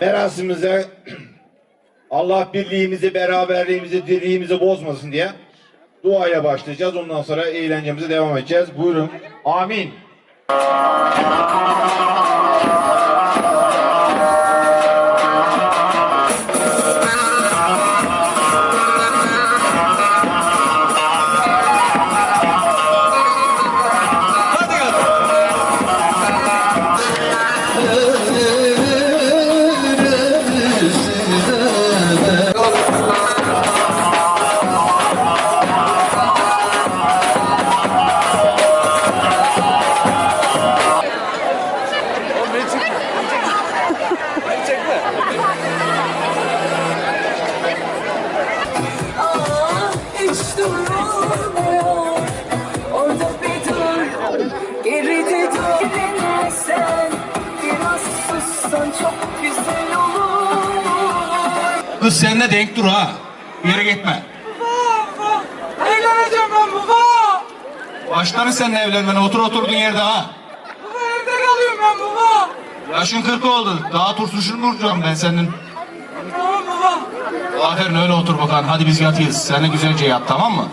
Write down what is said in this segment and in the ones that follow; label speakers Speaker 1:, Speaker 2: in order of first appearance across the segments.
Speaker 1: Merasimize Allah birliğimizi, beraberliğimizi, dirliğimizi bozmasın diye duayla başlayacağız. Ondan sonra eğlencemize devam edeceğiz. Buyurun. Amin.
Speaker 2: Kız sen de denk dur ha. Bir yere gitme.
Speaker 3: Evleneceğim ben baba.
Speaker 2: Başlarım seninle evlenmene. Otur oturduğun yerde ha.
Speaker 3: Baba evde kalıyorum ben baba.
Speaker 2: Yaşın 40 oldu. Daha turşuşunu vuracağım ben senin.
Speaker 3: Tamam baba.
Speaker 2: Aferin öyle otur bakan. Hadi biz yatıyız. Sen de güzelce yat tamam mı?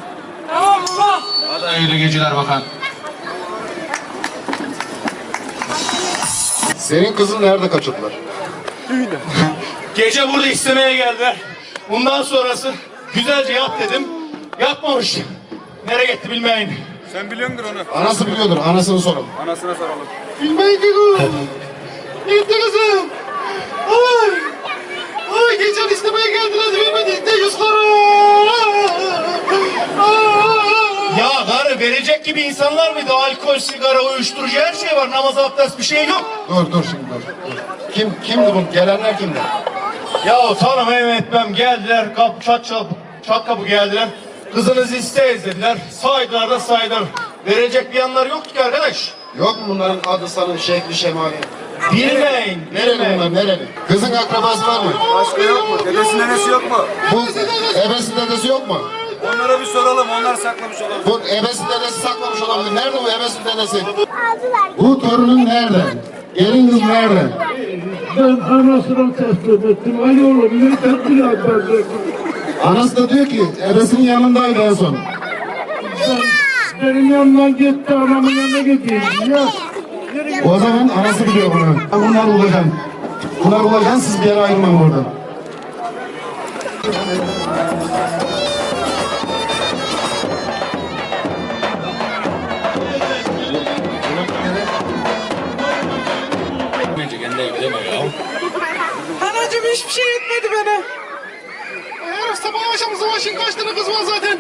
Speaker 3: Tamam baba.
Speaker 2: Hadi hayırlı geceler bakan.
Speaker 4: Senin kızın nerede kaçırdılar?
Speaker 2: Gece burada istemeye geldiler. Bundan sonrası güzelce yat dedim. Yatmamış. Nereye gitti bilmeyin.
Speaker 5: Sen biliyordur onu.
Speaker 4: Anası biliyordur, anasını sorun.
Speaker 5: Anasına soralım.
Speaker 4: Bilmeyin ki. Gitti kızım. Ay. Ay geçen istemeye geldiler bilmedik de yüzleri.
Speaker 2: Ya karı verecek gibi insanlar mıydı? Alkol, sigara, uyuşturucu her şey var. Namaz, abdest bir şey yok.
Speaker 4: Dur dur şimdi dur. Kim kimdi bu? Gelenler kimdi?
Speaker 2: Ya tanımam etmem geldiler kap, çat, çat, çat kapı geldiler. Kızınızı isteyiz dediler. Saydılar da saydılar. Verecek bir yanları yoktu ki arkadaş.
Speaker 4: Yok mu bunların adı sanı, şekli, şemali?
Speaker 2: Bilmeyin.
Speaker 4: Nereli bunlar, nereli? Kızın akrabası var mı?
Speaker 5: Başka yok mu? Dedesi nenesi yok mu?
Speaker 4: Bu ebesi dedesi yok mu?
Speaker 5: Onlara bir soralım. Onlar saklamış olabilir.
Speaker 4: Bu ebesi dedesi saklamış olabilir. Nerede bu ebesi dedesi? Bu torunun nerede? Gelin kız nerede?
Speaker 6: Ben anasına teslim ettim. Ay oğlum ne tepkiler verecek?
Speaker 4: Anası da diyor ki ebesinin yanındaydı en son.
Speaker 6: Sen benim yanımdan gitti anamın yanına gideyim. Ya
Speaker 4: O zaman anası biliyor bunu. Bunlar bulacağım. Bunlar bulacağım siz bir yere ayrılmayın oradan.
Speaker 3: Anacığım hiçbir şey etmedi bana.
Speaker 4: Eğer sabah akşam başın kaç tane kız var zaten.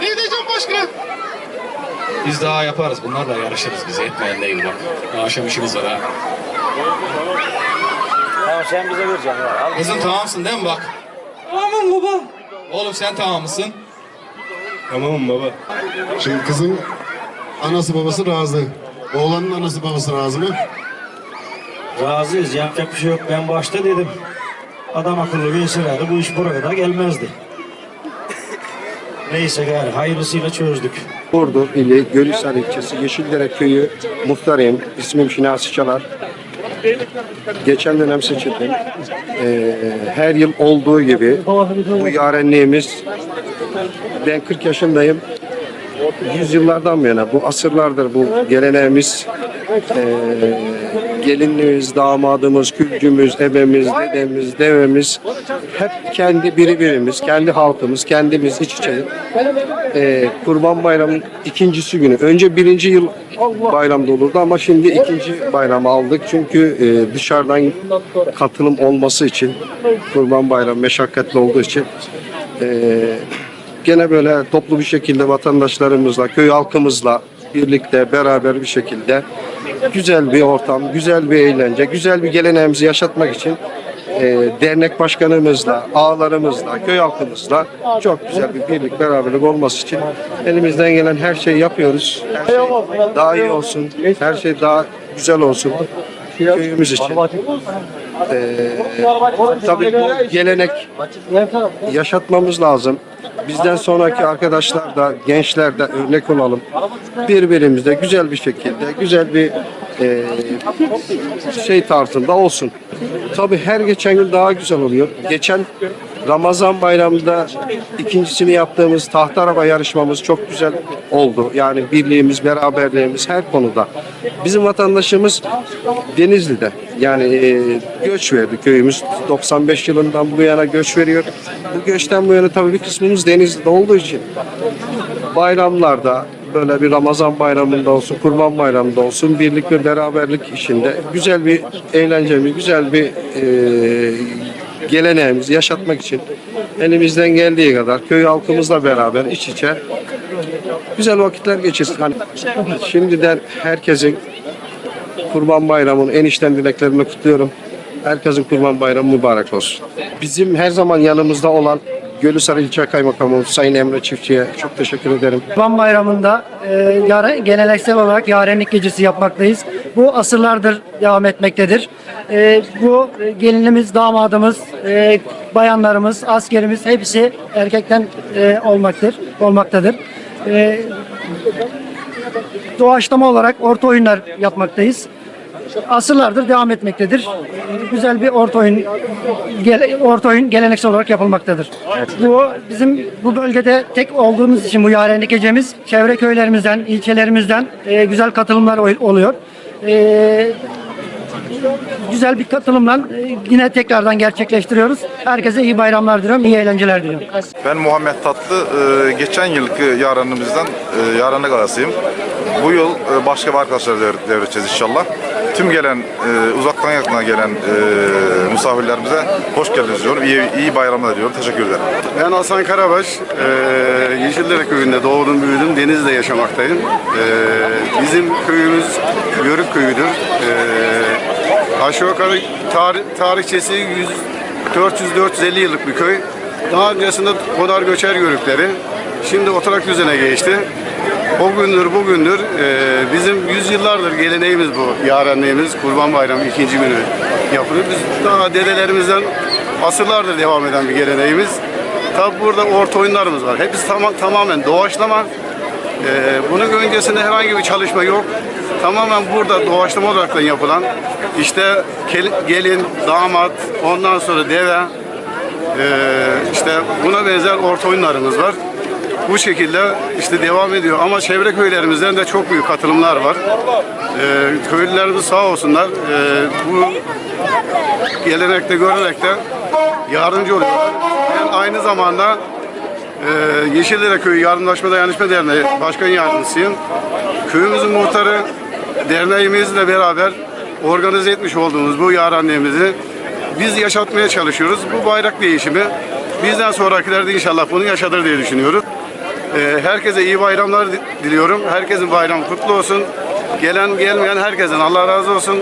Speaker 4: Ne diyeceğim başka?
Speaker 2: Biz daha yaparız. Bunlarla yarışırız bize. Etmeyen değil bak. Akşam işimiz var ha.
Speaker 7: Tamam sen bize vereceksin ya. Al.
Speaker 2: Kızım tamamsın değil mi bak?
Speaker 3: Tamam baba.
Speaker 2: Oğlum sen tamam mısın?
Speaker 1: Tamam baba.
Speaker 4: Şimdi kızın anası babası razı. Oğlanın anası babası razı mı?
Speaker 7: Razıyız yapacak bir şey yok. Ben başta dedim. Adam akıllı bilselerdi bu iş buraya kadar gelmezdi. Neyse gari hayırlısıyla çözdük.
Speaker 8: Burdur ili Gölhisar ilçesi Yeşildere köyü muhtarıyım. İsmim Şinasi Çalar. Geçen dönem seçildim. Ee, her yıl olduğu gibi bu yarenliğimiz ben 40 yaşındayım. Yüzyıllardan bu yana bu asırlardır bu geleneğimiz ee, gelinliğimiz, damadımız, külcümüz, ebemiz, dedemiz, devemiz hep kendi birbirimiz, kendi halkımız, kendimiz iç içe e, Kurban Bayramı'nın ikincisi günü. Önce birinci yıl bayramda olurdu ama şimdi ikinci bayramı aldık. Çünkü e, dışarıdan katılım olması için Kurban Bayramı meşakkatli olduğu için e, gene böyle toplu bir şekilde vatandaşlarımızla, köy halkımızla birlikte beraber bir şekilde güzel bir ortam, güzel bir eğlence, güzel bir geleneğimizi yaşatmak için e, dernek başkanımızla, ağalarımızla, köy halkımızla çok güzel bir birlik, beraberlik olması için elimizden gelen her şeyi yapıyoruz. Her şey daha iyi olsun, her şey daha güzel olsun köyümüz için. E, tabii bu gelenek yaşatmamız lazım. Bizden sonraki arkadaşlar da, gençler de örnek olalım. Birbirimizle güzel bir şekilde, güzel bir e, şey tarzında olsun. Tabii her geçen gün daha güzel oluyor. Geçen Ramazan bayramında ikincisini yaptığımız tahta araba yarışmamız çok güzel oldu. Yani birliğimiz, beraberliğimiz her konuda. Bizim vatandaşımız Denizli'de. Yani e, göç verdi köyümüz. 95 yılından bu yana göç veriyor. Bu göçten bu yana tabii bir kısmımız Denizli'de olduğu için bayramlarda böyle bir Ramazan bayramında olsun, Kurban bayramında olsun birlik ve beraberlik içinde güzel bir eğlencemiz, güzel bir e, geleneğimizi yaşatmak için elimizden geldiği kadar köy halkımızla beraber iç içe güzel vakitler geçirsin. Hani şimdiden herkesin Kurban Bayramı'nın en içten dileklerini kutluyorum. Herkesin Kurban Bayramı mübarek olsun. Bizim her zaman yanımızda olan Gölüsarı İlçe Kaymakamımız Sayın Emre Çiftçi'ye çok teşekkür ederim.
Speaker 9: Kurban Bayramı'nda e, yare- geleneksel olarak yarenlik gecesi yapmaktayız. Bu asırlardır devam etmektedir. E, bu e, gelinimiz, damadımız, e, bayanlarımız, askerimiz hepsi erkekten e, olmaktır, olmaktadır. E, doğaçlama olarak orta oyunlar yapmaktayız. Asırlardır devam etmektedir. Güzel bir orta oyun, gele- orta oyun geleneksel olarak yapılmaktadır. Bu bizim bu bölgede tek olduğumuz için bu yarenlik gecemiz çevre köylerimizden, ilçelerimizden e, güzel katılımlar ol- oluyor. E, güzel bir katılımla e, yine tekrardan gerçekleştiriyoruz. Herkese iyi bayramlar diliyorum, iyi eğlenceler diliyorum.
Speaker 10: Ben Muhammed Tatlı. Geçen yılki yaranımızdan yaranlık arasıyım. Bu yıl başka bir arkadaşlar devre- devredeceğiz inşallah. Tüm gelen, e, uzaktan yakına gelen e, misafirlerimize hoş geldiniz diyorum. İyi, iyi bayramlar diyorum. Teşekkür ederim.
Speaker 5: Ben Hasan Karabaş. Ee, Yeşildere köyünde doğdum büyüdüm. Denizli'de yaşamaktayım. Ee, bizim köyümüz Yörük köyüdür. Ee, aşağı yukarı tarih, tarihçesi 100 400-450 yıllık bir köy. Daha öncesinde Konar Göçer Yörükleri. Şimdi oturak düzene geçti. O gündür bugündür e, bizim yüzyıllardır geleneğimiz bu. Yarenliğimiz Kurban Bayramı ikinci günü yapılıyor. Biz daha dedelerimizden asırlardır devam eden bir geleneğimiz. Tabi burada orta oyunlarımız var. Hepsi tama- tamamen doğaçlama. E, bunun öncesinde herhangi bir çalışma yok. Tamamen burada doğaçlama olarak yapılan işte gelin, damat, ondan sonra deve, ee, işte buna benzer orta oyunlarımız var. Bu şekilde işte devam ediyor ama çevre köylerimizden de çok büyük katılımlar var. Ee, köylülerimiz sağ olsunlar ee, bu gelenekte görenek de yardımcı oluyorlar. Ben aynı zamanda ee, Yeşildere Köyü Yardımlaşma Dayanışma Derneği Başkan Yardımcısıyım. Köyümüzün muhtarı derneğimizle beraber organize etmiş olduğumuz bu yarenliğimizi biz yaşatmaya çalışıyoruz. Bu bayrak değişimi bizden sonrakiler de inşallah bunu yaşatır diye düşünüyoruz. Ee, herkese iyi bayramlar di- diliyorum. Herkesin bayramı kutlu olsun. Gelen gelmeyen herkesten Allah razı olsun.